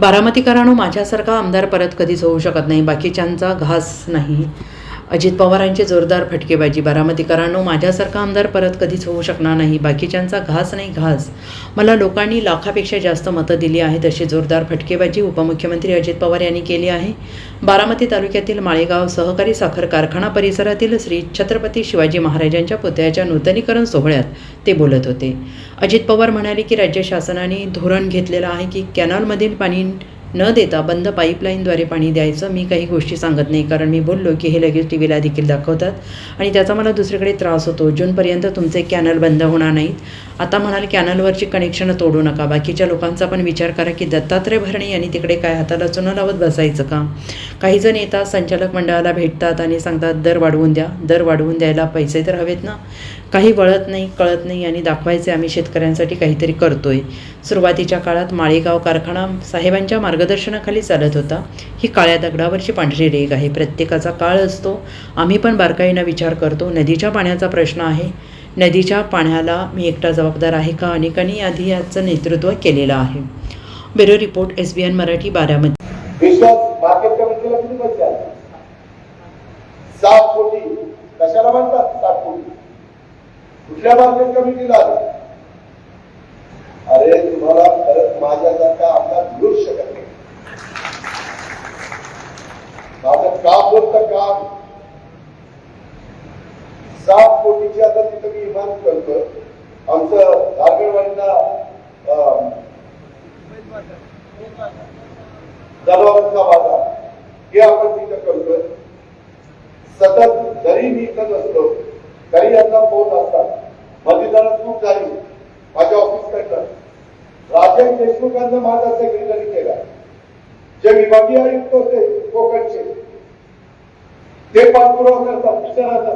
बारामतीकरांनो माझ्यासारखा आमदार परत कधीच होऊ शकत नाही. बाकीच्यांचा घास नाही. अजित पवारांची जोरदार फटकेबाजी बारामतीकरांनो माझ्यासारखा आमदार परत कधीच होऊ शकणार नाही बाकीच्यांचा घास नाही घास. मला लोकांनी लाखापेक्षा जास्त मतं दिली आहेत अशी जोरदार फटकेबाजी उपमुख्यमंत्री अजित पवार यांनी केली आहे. बारामती तालुक्यातील माळेगाव सहकारी साखर कारखाना परिसरातील श्री छत्रपती शिवाजी महाराजांच्या पुतळ्याच्या नूतनीकरण सोहळ्यात ते बोलत होते. अजित पवार म्हणाले की राज्य शासनाने धोरण घेतलेलं आहे की कॅनॉलमधील पाणी न देता बंद पाईपलाईनद्वारे पाणी द्यायचं मी काही गोष्टी सांगत नाही. कारण मी बोललो की हे लगेच टी व्हीला देखील दाखवतात. आणि त्याचा मला दुसरीकडे त्रास होतो. जूनपर्यंत तुमचे कॅनल बंद होणार नाहीत. आता म्हणाल कॅनलवरची कनेक्शन तोडू नका. बाकीच्या लोकांचा पण विचार करा की दत्तात्रय भरणे यांनी तिकडे काय हाताला चुनं लावत बसायचं का? काही जण येतात संचालक मंडळाला भेटतात आणि सांगतात दर वाढवून द्या दर वाढवून द्यायला पैसे तर हवेत ना? काही वळत नाही कळत नाही आणि दाखवायचे आम्ही शेतकऱ्यांसाठी काहीतरी करतोय. सुरुवातीच्या काळात माळेगाव कारखाना साहेबांच्या मार्गदर्शनाखाली चालत होता. ही काळ्या दगडावरची पांढरी रेग आहे. प्रत्येकाचा काळ असतो. आम्ही पण बारकाईनं विचार करतो. नदीच्या पाण्याचा प्रश्न आहे. नदीच्या पाण्याला मी एकटा जबाबदार आहे का अनेकांनी आधी याचं नेतृत्व केलेलं आहे. Bureau report S B N Marathi Baramati सात कोटी. कशाला म्हणतात सात कोटी? कुठल्या मार्केट कमिटीला? अरे तुम्हाला परत माझ्यासारखा आमदार मिळूच शकत नाही. माझं काम बोलतं काम. सात कोटीची आता तिथं मी इमारत करतोय. आमचं झारखंडवाडीला जनावरांचा बाजार. हे आपण तिथं करतोय. सतत जरी मी इथं नसलो तरी यांना फोन असतात. माझी जरा चूक झाली. माझ्या ऑफिसकडनं राजन देशमुखांना माझा सेक्रेटरी केला. जे विभागीय आयुक्त होते कोकणचे. ते पाठपुरावा करतात विचारायचा